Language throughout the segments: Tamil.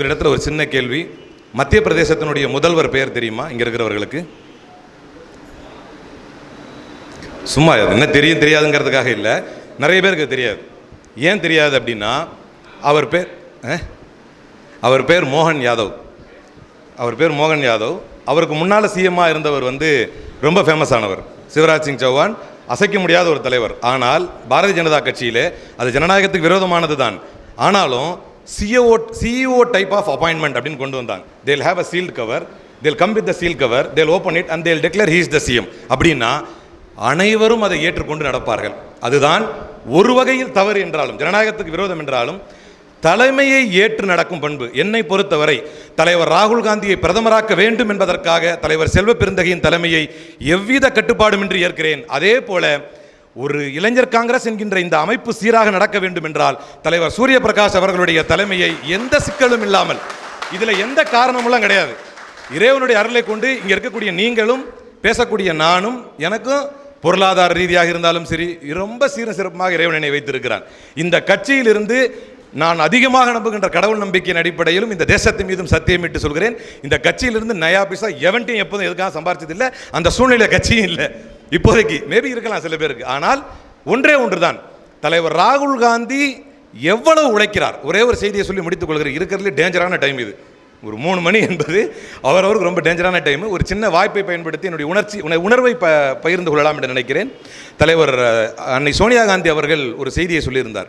ஒரு இடத்துல ஒரு சின்ன கேள்வி. மத்திய பிரதேசத்தினுடைய முதல்வர் பெயர் தெரியுமா? இங்கே இருக்கிறவர்களுக்கு? சும்மா என்ன தெரியும் தெரியாதுங்கிறதுக்காக இல்லை. நிறைய பேருக்கு தெரியாது. ஏன் தெரியாது அப்படின்னா அவர் பேர் அவர் பேர் மோகன் யாதவ். அவர் பேர் மோகன் யாதவ். அவருக்கு முன்னால் சிஎம்மாக இருந்தவர் வந்து ரொம்ப ஃபேமஸ் ஆனவர். சிவராஜ் சிங் சௌஹான் அசைக்க முடியாத ஒரு தலைவர். ஆனால் பாரதிய ஜனதா கட்சியிலே அது ஜனநாயகத்துக்கு விரோதமானது தான் ஆனாலும் CO CEO type of appointment அப்படின்னு கொண்டு வந்தாங்க. They'll have a sealed cover they'll come with the seal cover they'll open it and they'll declare he's the CM அப்படின்னா அனைவரும் அதை ஏற்றுக்கொண்டு நடப்பார்கள். அதுதான் ஒரு வகையில் தவறு என்றாலும் ஜனநாயகத்துக்கு விரோதம் என்றாலும் தலைமையை ஏற்று நடக்கும் பண்பு. என்னை பொறுத்தவரை தலைவர் ராகுல் காந்தியை பிரதமராக்க வேண்டும் என்பதற்காக தலைவர் செல்வ பெருந்தகையின் தலைமையை எவ்வித கட்டுப்பாடுமின்றி ஏற்கிறேன். அதே போல ஒரு இளைஞர் காங்கிரஸ் என்கின்ற இந்த அமைப்பு சீராக நடக்க வேண்டும் என்றால் தலைவர் சூரிய பிரகாஷ் அவர்களுடைய தலைமையை எந்த சிக்கலும் இல்லாமல் இதில் எந்த காரணமெல்லாம் கிடையாது. இறைவனுடைய அருளை கொண்டு இங்கே இருக்கக்கூடிய நீங்களும் பேசக்கூடிய நானும் எனக்கும் பொருளாதார ரீதியாக இருந்தாலும் சரி ரொம்ப சீர சிறப்பாக இறைவனை வைத்திருக்கிறான் இந்த கட்சியிலிருந்து நான் அதிகமாக நம்புகின்ற கடவுள் நம்பிக்கையின் அடிப்படையிலும் இந்த தேசத்தின் மீதும் சத்தியமிட்டு சொல்கிறேன். இந்த கட்சியிலிருந்து நயா பைசா எவன்ட்டையும் எப்போதும் எதுக்காக சம்பாரிச்சதில்லை. அந்த சூழ்நிலை கட்சியும் இல்லை. இப்போதைக்கு மேபி இருக்கலாம் சில பேருக்கு. ஆனால் ஒன்றே ஒன்று தான் தலைவர் ராகுல் காந்தி எவ்வளவு உழைக்கிறார்? ஒரே ஒரு செய்தியை சொல்லி முடித்துக் கொள்கிறேன். இருக்கிறதுல டேஞ்சரான டைம் இது. ஒரு மூணு மணி என்பது அவரவருக்கு ரொம்ப டேஞ்சரான டைம் ஒரு சின்ன வாய்ப்பை பயன்படுத்தி என்னுடைய உணர்ச்சி உண- உணர்வை ப பகிர்ந்து கொள்ளலாம் என்று நினைக்கிறேன். தலைவர் அன்னை சோனியா காந்தி அவர்கள் ஒரு செய்தியை சொல்லியிருந்தார்.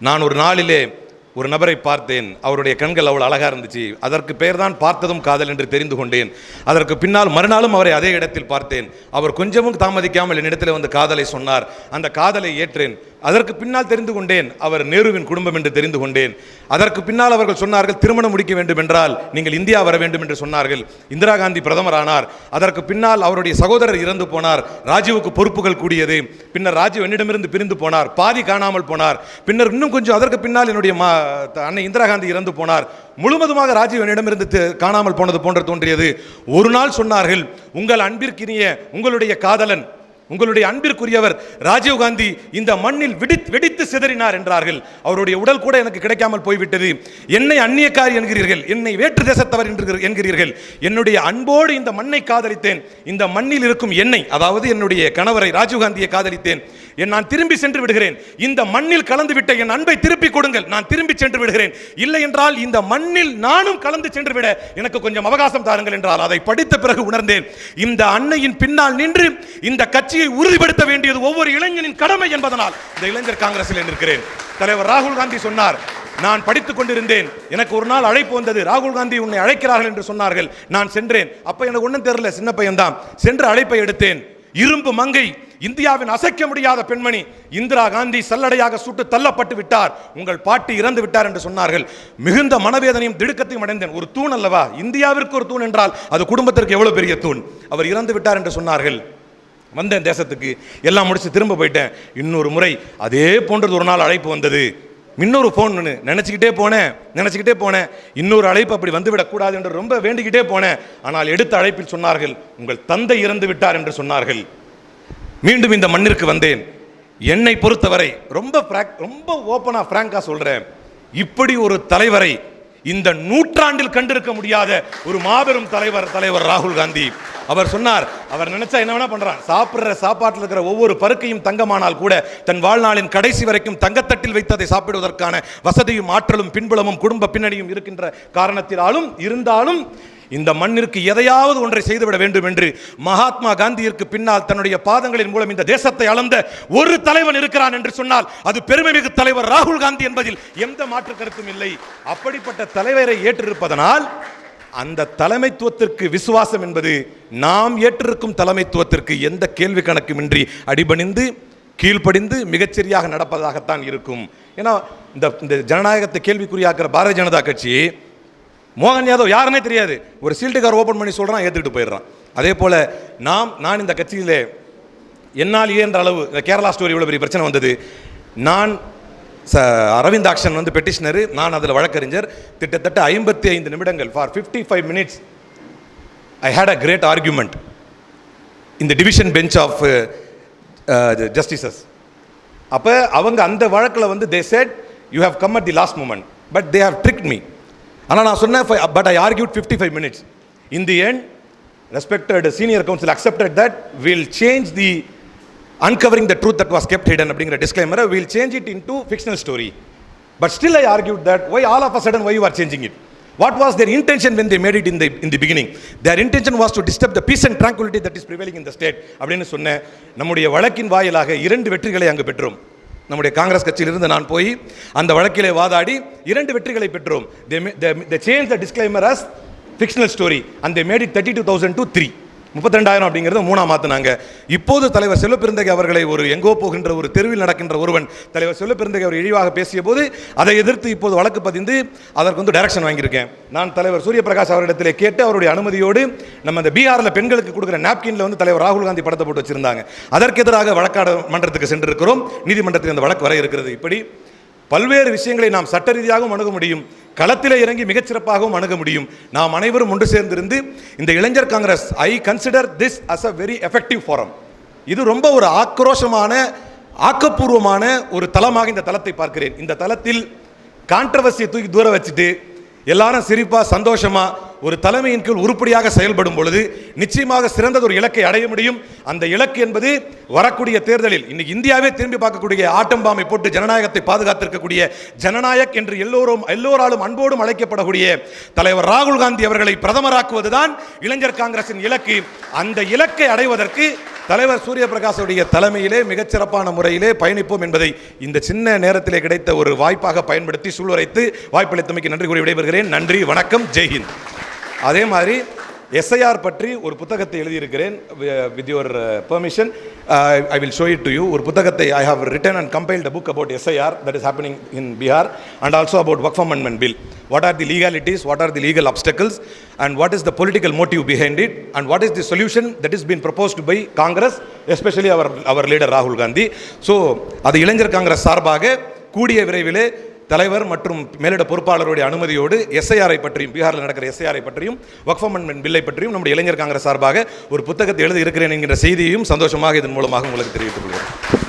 நான் ஒரு நாளிலே ஒரு நபரை பார்த்தேன். அவருடைய கண்கள் அவ்வளோ அழகாக இருந்துச்சு. அதற்கு பெயர் தான் பார்த்ததும் காதல் என்று தெரிந்து கொண்டேன். அதற்கு பின்னால் மறுநாளும் அவரை அதே இடத்தில் பார்த்தேன். அவர் கொஞ்சமும் தாமதிக்காமல் என்னிடத்தில் வந்து காதலை சொன்னார். அந்த காதலை ஏற்றேன். அதற்கு பின்னால் தெரிந்து கொண்டேன். அவர் நேருவின் குடும்பம் என்று தெரிந்து கொண்டேன். அதற்கு பின்னால் அவர்கள் சொன்னார்கள் திருமணம் முடிக்க வேண்டும் என்றால் நீங்கள் இந்தியா வர வேண்டும் என்று சொன்னார்கள். இந்திரா காந்தி பிரதமரானார். அதற்கு பின்னால் அவருடைய சகோதரர் இறந்து போனார். ராஜீவுக்கு பொறுப்புகள் கூடியது. பின்னர் ராஜீவ் என்னிடமிருந்து பிரிந்து போனார். பாதி காணாமல் போனார். பின்னர் இன்னும் கொஞ்சம் அதற்கு பின்னால் என்னுடைய மா அன்னை இந்திரா காந்தி இறந்து போனார். முழுவதுமாக ராஜீவ் என்னிடமிருந்து காணாமல் போனது போன்று தோன்றியது. ஒரு நாள் சொன்னார்கள் உங்கள் அன்பிற்கினிய உங்களுடைய காதலன் உங்களுடைய அன்பிற்குரியவர் ராஜீவ்காந்தி இந்த மண்ணில் விடி வெடித்து சிதறினார் என்றார்கள். அவருடைய உடல் கூட எனக்கு கிடைக்காமல் போய்விட்டது. என்னை அந்நியக்காரி என்கிறீர்கள். என்னை வேற்று தேசத்தவர் என்று என்கிறீர்கள். என்னுடைய அன்போடு இந்த மண்ணை காதலித்தேன். இந்த மண்ணில் இருக்கும் என்னை அதாவது என்னுடைய கணவரை ராஜீவ்காந்தியை காதலித்தேன். என் நான் திரும்பி சென்று விடுகிறேன். இந்த மண்ணில் கலந்து விட்ட என் அன்பை திருப்பி கொடுங்கள். நான் திரும்பி சென்று விடுகிறேன். இல்லை என்றால் இந்த மண்ணில் நானும் கலந்து சென்று விட எனக்கு கொஞ்சம் அவகாசம் தாருங்கள் என்றால் அதை படித்த பிறகு உணர்ந்தேன். இந்த அன்னையின் பின்னால் நின்று இந்த கட்சி கட்சியை உறுதிப்படுத்த வேண்டியது ஒவ்வொரு இளைஞனின் கடமை என்பதனால். இந்த இளைஞர் காங்கிரஸில் இருக்கிறேன் தலைவர் ராகுல் காந்தி சொன்னார் நான் படித்துக் கொண்டிருந்தேன். எனக்கு ஒரு நாள் அழைப்பு வந்தது. ராகுல் காந்தி உன்னை அழைக்கிறார்கள் என்று சொன்னார்கள். நான் சென்றேன். அப்ப எனக்கு ஒன்றும் தெரியல சின்ன பையன்தான் சென்று அழைப்பை எடுத்தேன். இரும்பு மங்கை இந்தியாவின் அசைக்க முடியாத பெண்மணி இந்திரா காந்தி சல்லடையாக சுட்டு தள்ளப்பட்டு விட்டார். உங்கள் பாட்டி இறந்து விட்டார் என்று சொன்னார்கள். மிகுந்த மனவேதனையும் திடுக்கத்தையும் அடைந்தேன். ஒரு தூண் அல்லவா? இந்தியாவிற்கு ஒரு தூண் என்றால் அது குடும்பத்திற்கு எவ்வளவு பெரிய தூண்? அவர் இறந்து விட்டார் என்று சொன்னார்கள். வந்தேன் தேசத்துக்கு. எல்லாம் முடிச்சு திரும்ப போயிட்டேன். இன்னொரு முறை அதே போன்றது ஒரு நாள் அழைப்பு வந்தது. இன்னொரு ஃபோன் நினச்சிக்கிட்டே போனேன். நினச்சிக்கிட்டே போனேன். இன்னொரு அழைப்பு அப்படி வந்துவிடக்கூடாது என்று ரொம்ப வேண்டிக்கிட்டே போனேன். ஆனால் எடுத்த அழைப்பில் சொன்னார்கள் உங்கள் தந்தை இறந்து விட்டார் என்று சொன்னார்கள். மீண்டும் இந்த மண்ணிற்கு வந்தேன். என்னை பொறுத்தவரை ரொம்ப ரொம்ப ஓப்பனா ஃப்ராங்காக சொல்றேன். இப்படி ஒரு தலைவரை இந்த நூற்றாண்டில் கண்டிருக்க முடியாத ஒரு மாபெரும் தலைவர் தலைவர் ராகுல் காந்தி. அவர் சொன்னார் அவர் நினைச்சா என்ன வேணா பண்றான். சாப்பிடுற சாப்பாட்டில் இருக்கிற ஒவ்வொரு பருக்கையும் தங்கமானால் கூட தன் வாழ்நாளின் கடைசி வரைக்கும் தங்கத்தட்டில் வைத்து அதை சாப்பிடுவதற்கான வசதியும் ஆற்றலும் பின்புலமும் குடும்ப பின்னணியும் இருக்கின்ற காரணத்தினாலும் இருந்தாலும் இந்த மண்ணிற்கு எதையாவது ஒன்றை செய்துவிட வேண்டும் என்று மகாத்மா காந்தியிற்கு பின்னால் தன்னுடைய பாதங்களின் மூலம் இந்த தேசத்தை அளந்த ஒரு தலைவன் இருக்கிறான் என்று சொன்னால் அது பெருமைமிகு தலைவர் ராகுல் காந்தி என்பதில் எந்த மாற்று கருத்தும் இல்லை. அப்படிப்பட்ட தலைவரை ஏற்றிருப்பதனால் அந்த தலைமைத்துவத்திற்கு விசுவாசம் என்பது நாம் ஏற்றிருக்கும் தலைமைத்துவத்திற்கு எந்த கேள்வி கணக்குமின்றி அடிபணிந்து கீழ்ப்படிந்து மிகச்சரியாக நடப்பதாகத்தான் இருக்கும். ஏன்னா இந்த இந்த ஜனநாயகத்தை கேள்விக்குறியாக்குற பாரதிய ஜனதா கட்சி மோகன் யாதவ் யாருன்னே தெரியாது. ஒரு சீல்டு கார் ஓப்பன் பண்ணி சொல்கிறான் ஏற்றுக்கிட்டு போயிடுறான். அதே போல் நாம் நான் இந்த கட்சியிலே என்னால் இயன்ற அளவு இந்த கேரளா ஸ்டோரி இவ்வளோ பெரிய பிரச்சனை வந்தது. நான் ச அரவிந்தாக்ஷன் வந்து பெட்டிஷனரு நான் அதில் வழக்கறிஞர். கிட்டத்தட்ட ஐம்பத்தி ஐந்து நிமிடங்கள் for fifty five minutes I had a great argument இந்த டிவிஷன் பெஞ்ச் ஆஃப் ஜஸ்டிசஸ் அப்போ அவங்க அந்த வழக்கில் வந்து they said you have come at the last moment but they have trick me ஆனால் நான் சொன்னேன் but I argued fifty five minutes in the end respected senior counsel accepted that will change the uncovering the truth that was kept hidden அப்படிங்கிற டிஸ்க்ளைமரை will change it in to fictional story but still I argued that why all of a sudden why you are changing it what was their intention when they made it in in the beginning their intention was to disturb the peace and tranquility that is prevailing இந்த ஸ்டேட் அப்படின்னு சொன்ன நம்முடைய வழக்கின் வாயிலாக இரண்டு வெற்றிகளை அங்கு பெற்றோம் நம்முடைய காங்கிரஸ் கட்சியிலிருந்து நான் போய் அந்த வழக்கிலே வாதாடி இரண்டு வெற்றிகளை பெற்றோம். The change the disclaimer as fictional story அந்த they thirty two thousand to three முப்பத்தி ரெண்டாயிரம் அப்படிங்கிறது மூணா மாற்றினாங்க இப்போது தலைவர் செல்வப்பெருந்தகை அவர்களை ஒரு எங்கோ போகின்ற ஒரு தெருவில் நடக்கின்ற ஒருவன் தலைவர் செல்வப்பெருந்தகை அவர் இழிவாக பேசிய போது அதை எதிர்த்து இப்போது வழக்கு பதிந்து அதற்கு வந்து டைரக்ஷன் வாங்கியிருக்கேன். நான் தலைவர் சூரியபிரகாஷ் அவரிடத்தில் கேட்டு அவருடைய அனுமதியோடு நம்ம அந்த பீகாரில் பெண்களுக்கு கொடுக்குற நாப்கின்ல வந்து தலைவர் ராகுல் காந்தி படத்தை போட்டு வச்சிருந்தாங்க. அதற்கு எதிராக வழக்காட மன்றத்துக்கு சென்றிருக்கிறோம். நீதிமன்றத்தில் அந்த வழக்கு வர இருக்கிறது. இப்படி பல்வேறு விஷயங்களை நாம் சட்ட ரீதியாகவும் அணுக முடியும். களத்தில் இறங்கி மிகச்சிறப்பாகவும் அணுக முடியும். நாம் அனைவரும் ஒன்று சேர்ந்திருந்து இந்த இளைஞர் Congress I consider this as a very effective forum இது ரொம்ப ஒரு ஆக்ரோஷமான ஆக்கப்பூர்வமான ஒரு தளமாக இந்த தளத்தை பார்க்கிறேன். இந்த தளத்தில் கான்ட்ரவர்சியை தூக்கி தூர வச்சுட்டு எல்லாரும் சிரிப்பாக சந்தோஷமாக ஒரு தலைமையின் கீழ் உருப்படியாக செயல்படும் பொழுது நிச்சயமாக சிறந்தது ஒரு இலக்கை அடைய முடியும். அந்த இலக்கு என்பது வரக்கூடிய தேர்தலில் இன்னைக்கு இந்தியாவே திரும்பி பார்க்கக்கூடிய ஆட்டம் பாம்பை போட்டு ஜனநாயகத்தை பாதுகாத்திருக்கக்கூடிய ஜனநாயக் என்று எல்லோரும் எல்லோராலும் அன்போடும் அழைக்கப்படக்கூடிய தலைவர் ராகுல் காந்தி அவர்களை பிரதமராக்குவதுதான் இளைஞர் காங்கிரசின் இலக்கு. அந்த இலக்கை அடைவதற்கு தலைவர் சூரிய பிரகாஷுடைய தலைமையிலே மிகச்சிறப்பான முறையிலே பயணிப்போம் என்பதை இந்த சின்ன நேரத்திலே கிடைத்த ஒரு வாய்ப்பாக பயன்படுத்தி சூழ்வரைத்து வாய்ப்பளித்தமைக்கு நன்றி கூறி விடைபெறுகிறேன். நன்றி வணக்கம் ஜெய்ஹிந்த். அதே மாதிரி எஸ்ஐஆர் பற்றி ஒரு புத்தகத்தை எழுதியிருக்கிறேன் with your permission I will show it to you ஒரு புத்தகத்தை I have written and compiled book about SIR that is happening in Bihar and also about work amendment bill what are the legalities what are the legal obstacles and what is the political motive behind it and what is the solution that is been proposed by Congress especially our our leader ராகுல் காந்தி ஸோ அது இளைஞர் காங்கிரஸ் சார்பாக கூடிய விரைவிலே தலைவர் மற்றும் மேலிட பொறுப்பாளருடைய அனுமதியோடு எஸ்ஐஆரை பற்றியும் பீகாரில் நடக்கிற எஸ்ஐஆரை பற்றியும் வக்ஃப் அமெண்ட்மெண்ட் பில்லை பற்றியும் நம்முடைய இளைஞர் காங்கிரஸ் சார்பாக ஒரு புத்தகத்தை எழுதி இருக்கிறேன் என்கிற செய்தியையும் சந்தோஷமாக இதன் மூலமாக உங்களுக்கு தெரிவித்துக் கொள்கிறேன்.